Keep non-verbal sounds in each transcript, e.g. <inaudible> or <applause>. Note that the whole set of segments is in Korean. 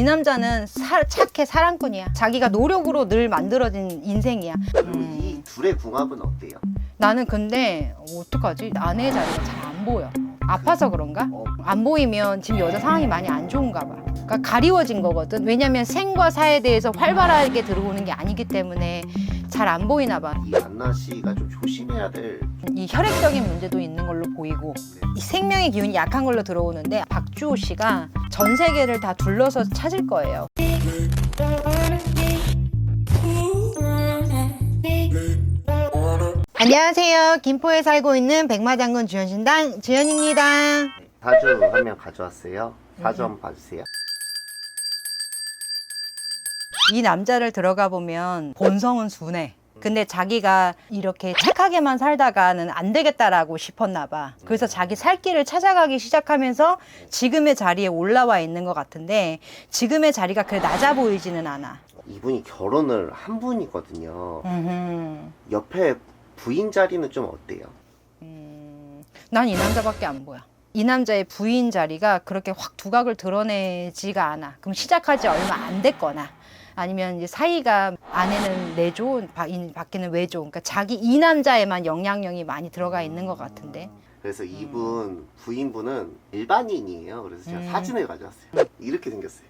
이 남자는 사- 착해 사랑꾼이야. 자기가 노력으로 늘 만들어진 인생이야. 그럼 음. 이 둘의 궁합은 어때요? 나는 근데 어떡하지? 아내의 자리가 잘 안 보여. 아파서 그런가? 어, 안 보이면 지금 여자 상황이 많이 안 좋은가 봐. 그러니까 가리워진 거거든. 왜냐면 생과 사에 대해서 활발하게 들어오는 게 아니기 때문에 잘 안 보이나 봐. 이 안나 씨가 좀 조심해야 될 이 혈액적인 문제도 있는 걸로 보이고 이 생명의 기운이 약한 걸로 들어오는데 박주호 씨가 전 세계를 다 둘러서 찾을 거예요. 안녕하세요. 김포에 살고 있는 백마장군 주현신당 주현입니다. 사주 한 명 가져왔어요. 사주 한번 봐주세요. 이 남자를 들어가 보면 본성은 순해. 근데 자기가 이렇게 착하게만 살다가는 안 되겠다라고 싶었나 봐. 그래서 자기 살 길을 찾아가기 시작하면서 지금의 자리에 올라와 있는 것 같은데 지금의 자리가 그래 낮아 보이지는 않아. 이분이 결혼을 한 분이거든요. 음흠. 옆에 부인 자리는 좀 어때요? 음, 난 이 남자밖에 안 보여. 이 남자의 부인 자리가 그렇게 확 두각을 드러내지가 않아. 그럼 시작하지 얼마 안 됐거나 아니면 이제 사이가 아내는 내조, 바- 이- 밖에는 외조. 그러니까 자기 이 남자에만 영향력이 많이 들어가 있는 것 같은데. 그래서 이분 부인분은 일반인이에요. 그래서 제가 음. 사진을 가져왔어요. 이렇게 생겼어요.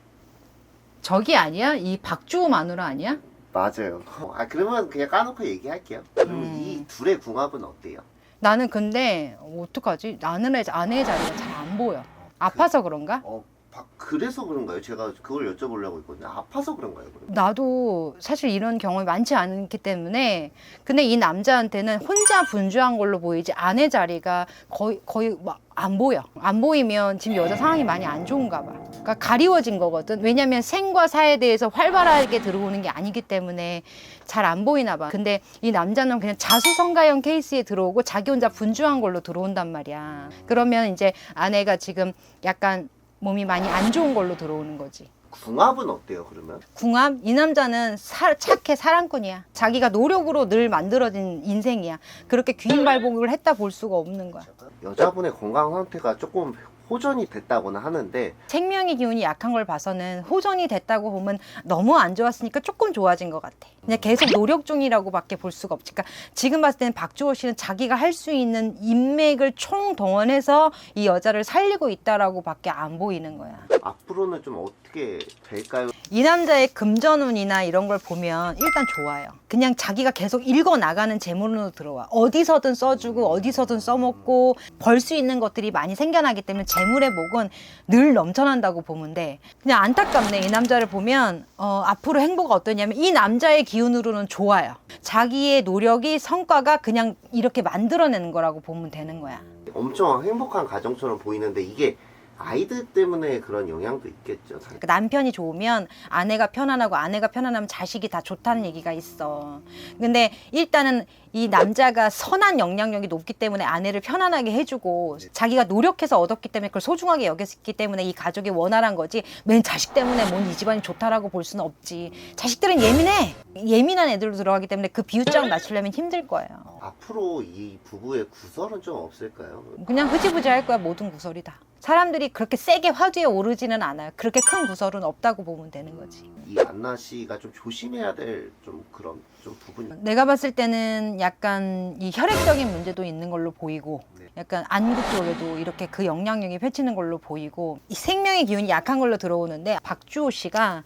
저기 아니야? 이 박주호 마누라 아니야? 맞아요. <laughs> 아 그러면 그냥 까놓고 얘기할게요. 그러면 음. 이 둘의 궁합은 어때요? 나는 근데 어떡하지? 나는 애- 아내의 자리가 잘 안 보여. 아파서 그런가? 어, 바- 그래서 그런가요? 제가 그걸 여쭤보려고 했거든요. 아파서 그런가요? 그러면? 나도 사실 이런 경험이 많지 않기 때문에 근데 이 남자한테는 혼자 분주한 걸로 보이지 아내 자리가 거의 거의 막 안 보여 안 보이면 지금 여자 상황이 많이 안 좋은가 봐 그러니까 가리워진 거거든 왜냐면 생과 사에 대해서 활발하게 들어오는 게 아니기 때문에 잘 안 보이나 봐 근데 이 남자는 그냥 자수성가형 케이스에 들어오고 자기 혼자 분주한 걸로 들어온단 말이야 그러면 이제 아내가 지금 약간 몸이 많이 안 좋은 걸로 들어오는 거지 궁합은 어때요? 그러면? 궁합 이 남자는 사- 착해 사랑꾼이야 자기가 노력으로 늘 만들어진 인생이야 그렇게 귀인발복을 했다 볼 수가 없는 거야 여자분의 건강 상태가 조금 호전이 됐다고는 하는데 생명의 기운이 약한 걸 봐서는 호전이 됐다고 보면 너무 안 좋았으니까 조금 좋아진 것 같아 그냥 계속 노력 중이라고밖에 볼 수가 없지 그러니까 지금 봤을 때는 박주호 씨는 자기가 할 수 있는 인맥을 총 동원해서 이 여자를 살리고 있다라고 밖에 안 보이는 거야 앞으로는 좀 어떻게 될까요? 이 남자의 금전운이나 이런 걸 보면 일단 좋아요. 그냥 자기가 계속 읽어 나가는 재물로 들어와. 어디서든 써주고 어디서든 써먹고 벌 수 있는 것들이 많이 생겨나기 때문에 재 물의 목은 늘 넘쳐난다고 돼. 그냥 안타깝네. 이 남자를 보면 어, 앞으로 행보가 어떠냐면 이 남자의 기운으로는 좋아요. 자기의 노력이 성과가 그냥 이렇게 만들어내는 거라고 보면 되는 거야. 엄청 행복한 가정처럼 보이는데 이게 아이들 때문에 그런 영향도 있겠죠. 그러니까 남편이 좋으면 아내가 편안하고 아내가 편안하면 자식이 다 좋다는 얘기가 있어. 근데 일단은 이 남자가 선한 영향력이 높기 때문에 아내를 편안하게 해주고 자기가 노력해서 얻었기 때문에 그걸 소중하게 여겼기 때문에 이 가족이 원활한 거지 맨 자식 때문에 뭔 이 집안이 좋다라고 볼 수는 없지. 자식들은 예민해. 예민한 애들로 들어가기 때문에 그 비율장 맞추려면 힘들 거예요. 앞으로 이 부부의 구설은 좀 없을까요? 그냥 흐지부지 할 거야 모든 구설이 다. 사람들이 그렇게 세게 화두에 오르지는 않아요. 그렇게 큰 구설은 없다고 보면 되는 거지. 이 안나 씨가 좀 조심해야 될 좀 그런 좀 부분이 내가 봤을 때는 약간 이 혈액적인 문제도 있는 걸로 보이고 네. 약간 안구 쪽에도 이렇게 그 영향력이 펼치는 걸로 보이고 이 생명의 기운이 약한 걸로 들어오는데 박주호 씨가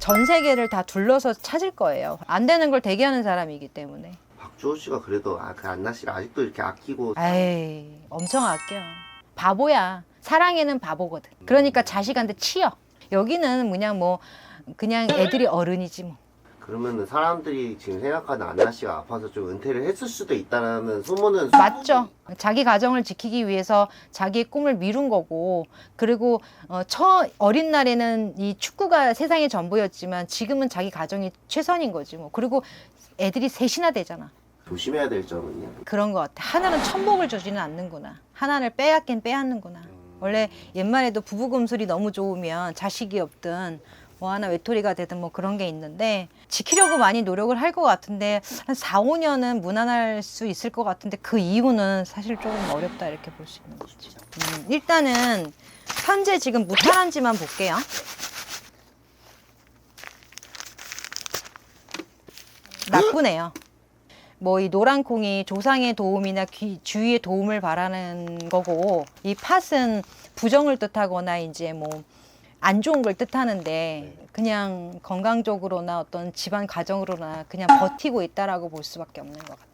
전 세계를 다 둘러서 찾을 거예요. 안 되는 걸 대기하는 사람이기 때문에. 박주호 씨가 그래도 아, 그 안나 씨를 아직도 이렇게 아끼고 에이, 엄청 아껴. 바보야. 사랑에는 바보거든. 그러니까 자식한테 치여. 여기는 그냥 뭐 그냥 애들이 어른이지 뭐. 그러면은 사람들이 지금 생각하는 안나 씨가 아파서 좀 은퇴를 했을 수도 있다라는 소문은 맞죠. 자기 가정을 지키기 위해서 자기의 꿈을 미룬 거고, 그리고 어, 처 어린 날에는 이 축구가 세상의 전부였지만 지금은 자기 가정이 최선인 거지 뭐. 그리고 애들이 셋이나 되잖아. 조심해야 될 점은요. 그런 것 같아. 하나는 천복을 주지는 않는구나. 하나를 빼앗긴 빼앗는구나. 원래 옛말에도 부부 금술이 너무 좋으면 자식이 없든 뭐 하나 외톨이가 되든 뭐 그런 게 있는데 지키려고 많이 노력을 할 것 같은데 한 4, 5년은 무난할 수 있을 것 같은데 그 이유는 사실 조금 어렵다 이렇게 볼 수 있는 거죠. 음, 일단은 현재 지금 무탈한지만 볼게요. 나쁘네요. 뭐 이 노란 콩이 조상의 도움이나 귀, 주위의 도움을 바라는 거고 이 팥은 부정을 뜻하거나 이제 뭐 안 좋은 걸 뜻하는데 그냥 건강적으로나 어떤 집안 가정으로나 그냥 <laughs> 버티고 있다라고 볼 수밖에 없는 것 같아요.